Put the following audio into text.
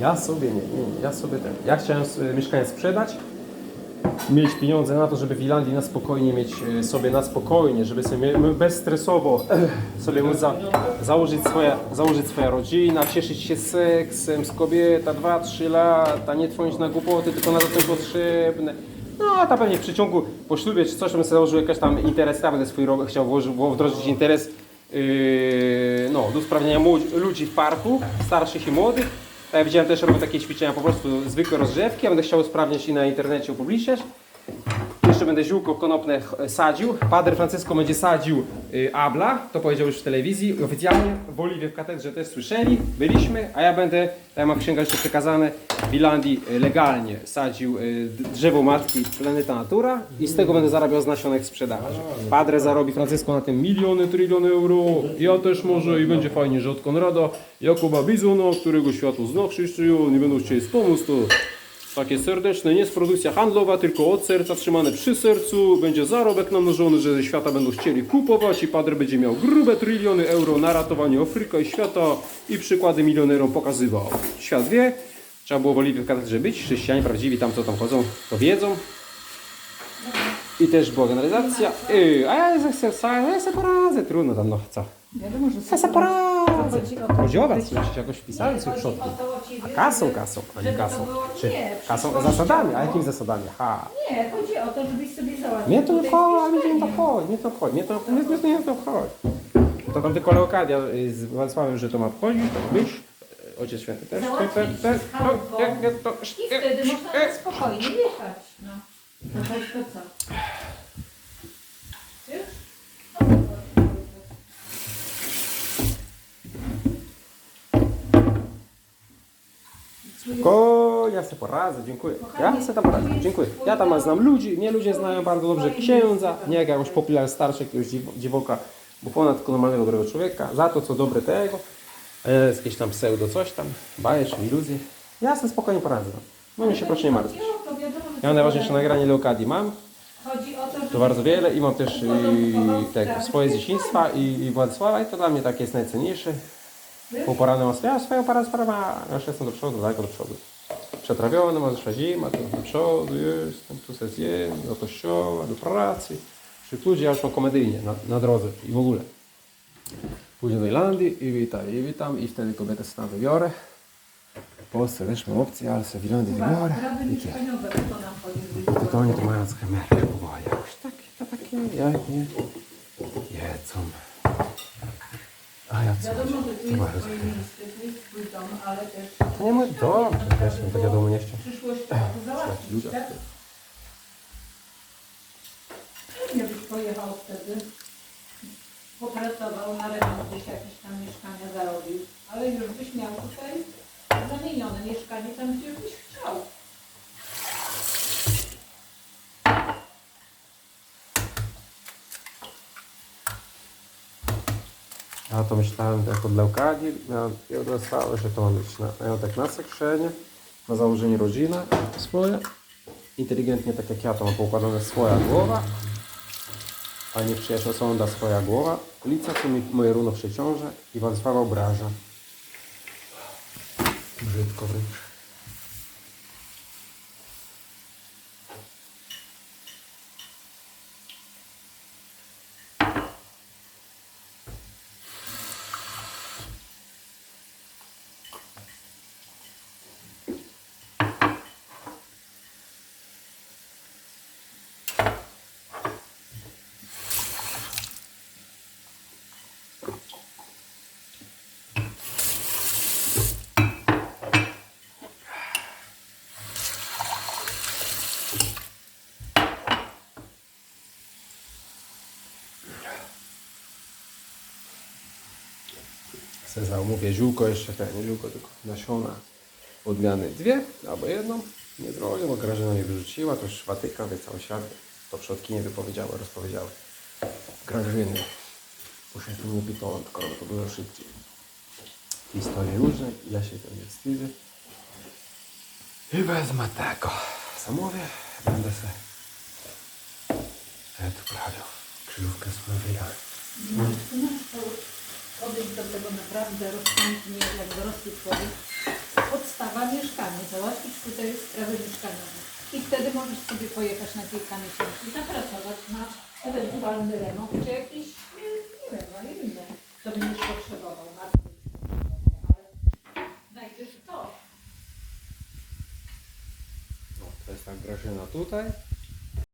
Ja sobie nie, nie, ja sobie ten. Ja chciałem mieszkanie sprzedać, mieć pieniądze na to, żeby w Irlandii na spokojnie mieć e, sobie na spokojnie, żeby sobie bezstresowo sobie móc za, założyć, swoje, założyć swoją rodzinę, cieszyć się seksem z kobieta 2-3 lata, nie trwonić na głupoty, tylko na to co potrzebne. No, a ta pewnie w przeciągu po ślubie czy coś, bym sobie założył jakiś tam interes, tam będę swój ro- chciał włożyć, wdrożyć interes yy, no, do usprawnienia młodzi- ludzi w parku, starszych i młodych. Tak jak widziałem też robię takie ćwiczenia po prostu zwykłe rozgrzewki, a będę chciał usprawniać i na internecie upubliczniać. Jeszcze będę ziółko konopne sadził. Padre Francisco będzie sadził y, abla, to powiedział już w telewizji oficjalnie. W Oliwie w katedrze też słyszeli, byliśmy, a ja będę, tak jak mam w jeszcze przekazane, w Irlandii y, legalnie sadził y, drzewo matki Planeta Natura i z tego będę zarabiał z nasionek sprzedaży. Padre zarobi Francisco na tym miliony, tryliony euro. Ja też może i będzie fajnie, że od Konrada Jakuba Bizona, którego światło zna chrześcijan, nie będą chcieli wspomóc, to takie serdeczne, nie jest produkcja handlowa, tylko od serca trzymane przy sercu. Będzie zarobek namnożony, że ze świata będą chcieli kupować i Padre będzie miał grube tryliony euro na ratowanie Afryka i świata i przykłady milionerom pokazywał. Świat wie, trzeba było w Oliwie katedrze być, chrześcijanie prawdziwi tam co tam chodzą, to wiedzą. I też była generalizacja. Yy, a ja se poradzę, trudno tam, no co. Wiadomo, że se poradzę. Chodzi o to, Chodzi o was, żebyś- żebyście jakoś wpisali w Chodzi to o ciebie, Kasą, kasą, a nie to kasą. Czy Nie, kasą, zasadami, a jakimi zasadami? Ha. Nie, chodzi o to, żebyś sobie załatwił. Mnie to nie to nie mieszkanie. wchodzi, mnie to wchodzi, mnie to, mnie, mnie, mnie to wchodzi. To tam tylko Leokadia y, z Władysławem, że to ma wchodzić, to być. Ojciec Święty też. Te- z chałupą. to- to- I wtedy można na spokojnie jechać. No. To tak to co? Ko, ja sobie poradzę, dziękuję. Ja sobie tam poradzę, dziękuję. Ja tam znam ludzi, mnie ludzie znają bardzo dobrze księdza, nie jak jakąś popular starszy, jakiegoś dziw- dziwoka, bo ponad normalnego, dobrego człowieka. Za to, co dobre tego, nie jest jakieś tam pseudo coś tam, bajesz, iluzje. Ja sobie spokojnie poradzę. No mi się proszę nie martwić. Ja mam najważniejsze nagranie Leokadii mam, to, bardzo wiele i mam też i, tego, swoje dzieciństwa i, i Władysława i to dla mnie takie jest najcenniejsze. Bo poranę mam ja swoją parę ja już jestem do przodu, daleko do przodu. Przetrawiony, ma zeszła zima, to do przodu jestem, tu se zjem, do kościoła, do pracy. Wśród ludzi mam komedyjnie na, na drodze i w ogóle. Pójdę do Irlandii i witam, i witam i wtedy kobietę sobie wybiorę. W Polsce też mam opcję, ale sobie w Irlandii wybiorę. I tu. chodzi. I to oni to mają schemerkę, bo jakoś takie, to takie, jak nie jedzą. A ja co? Wiadomo, że tu To jest twoje miejsce, tu jest twój dom, ale też To nie mój dom, też bym tak wiadomo nie chciał. przyszłość to załatwić, tak? Nie byś pojechał wtedy, popracował na remont gdzieś jakieś tam mieszkania zarobił, ale już byś miał tutaj zamienione mieszkanie tam, gdzie byś chciał. Ja to myślałem jako dla Leokadii, miałem i odrastały, że to ma być na majątek na sekrzynie, na założenie rodziny swoje. Inteligentnie, tak jak ja, to mam poukładane swoja głowa, a nie przyjaciół sonda swoja głowa. Lica, co mi moje runo przeciąże i Władysława obraża. Brzydko wręcz. Se zamówię ziółko jeszcze, nie ziółko, tylko nasiona odmiany dwie, albo jedną. Nie zrobię, bo Grażyna mnie wyrzuciła, to już Watykan, wie cały świat. To przodki nie wypowiedziały, rozpowiedziały. Grażyny. Muszę tu nie pitolą, tylko to było szybciej. Historie różne, ja się tym nie wstydzę. I wezmę tego. Zamówię, będę se ja tu prawił. Krzyżówkę swoją wyjechałem. Podejść do tego naprawdę rozsądnie, jak dorosły człowiek. podstawa mieszkanie, załatwić tutaj sprawy mieszkaniowe. I wtedy możesz sobie pojechać na kilka miesięcy, zapracować na ewentualny remont, czy jakiś, nie, wiem, ale inne, co będziesz potrzebował. na Ale znajdziesz to. No, to jest tak Grażyna tutaj,